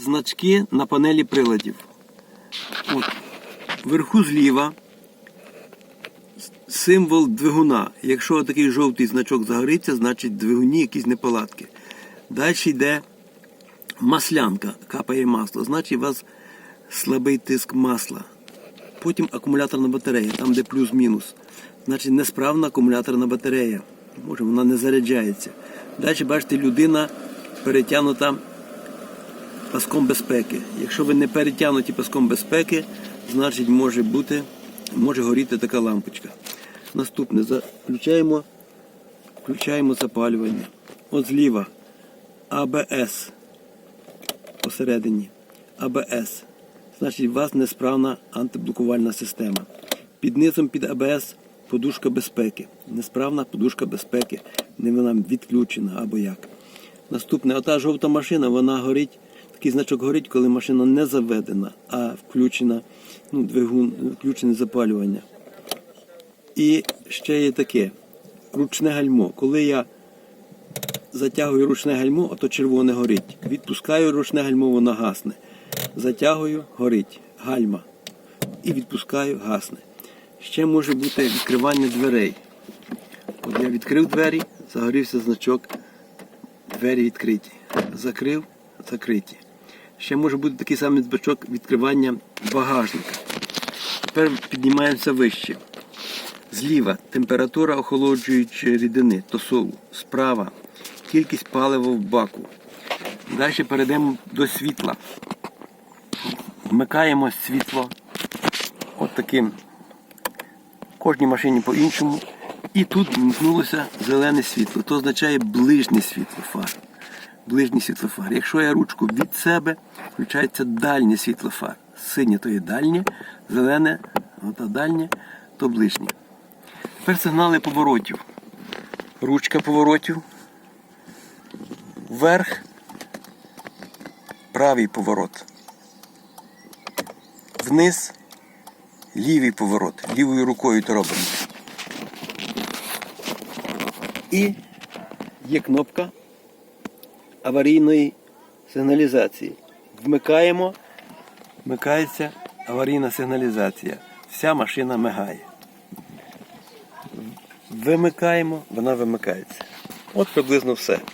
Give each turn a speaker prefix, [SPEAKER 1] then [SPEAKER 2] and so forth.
[SPEAKER 1] значки на панелі приладів. От. Вверху зліва символ двигуна. Якщо такий жовтий значок загориться, значить двигуні якісь неполадки. Далі йде маслянка, капає масло, значить у вас слабий тиск масла. Потім акумуляторна батарея, там де плюс-мінус. Значить несправна акумуляторна батарея. Може вона не заряджається. Далі бачите, людина перетягнута паском безпеки. Якщо ви не перетягнуті паском безпеки, значить може бути, може горіти така лампочка. Наступне, включаємо, включаємо запалювання. От зліва АБС посередині. АБС. Значить, у вас несправна антиблокувальна система. Під низом під АБС подушка безпеки. Несправна подушка безпеки. Не вона відключена або як. Наступне, ота жовта машина, вона горить. Такий значок горить, коли машина не заведена, а включена, ну, двигун, включене запалювання. І ще є таке ручне гальмо. Коли я затягую ручне гальмо, то червоне горить. Відпускаю ручне гальмо, воно гасне. Затягую, горить, гальма. І відпускаю, гасне. Ще може бути відкривання дверей. От я відкрив двері, загорівся значок, двері відкриті. Закрив, закриті. Ще може бути такий самий значок відкривання багажника. Тепер піднімаємося вище. Зліва температура охолоджуючої рідини, тосолу. Справа кількість палива в баку. Далі перейдемо до світла. Вмикаємо світло. От таким. Кожній машині по-іншому. І тут вмкнулося зелене світло. То означає ближнє світлофар. Ближній світлофар. Якщо я ручку від себе, включається дальнє світлофар. Синє то є дальнє, зелене, ота дальнє, то ближнє. Тепер сигнали поворотів. Ручка поворотів. Вверх. Правий поворот. Вниз. Лівий поворот. Лівою рукою то робимо. І є кнопка аварійної сигналізації. Вмикаємо, вмикається аварійна сигналізація. Вся машина мигає. Вимикаємо, вона вимикається. От приблизно все.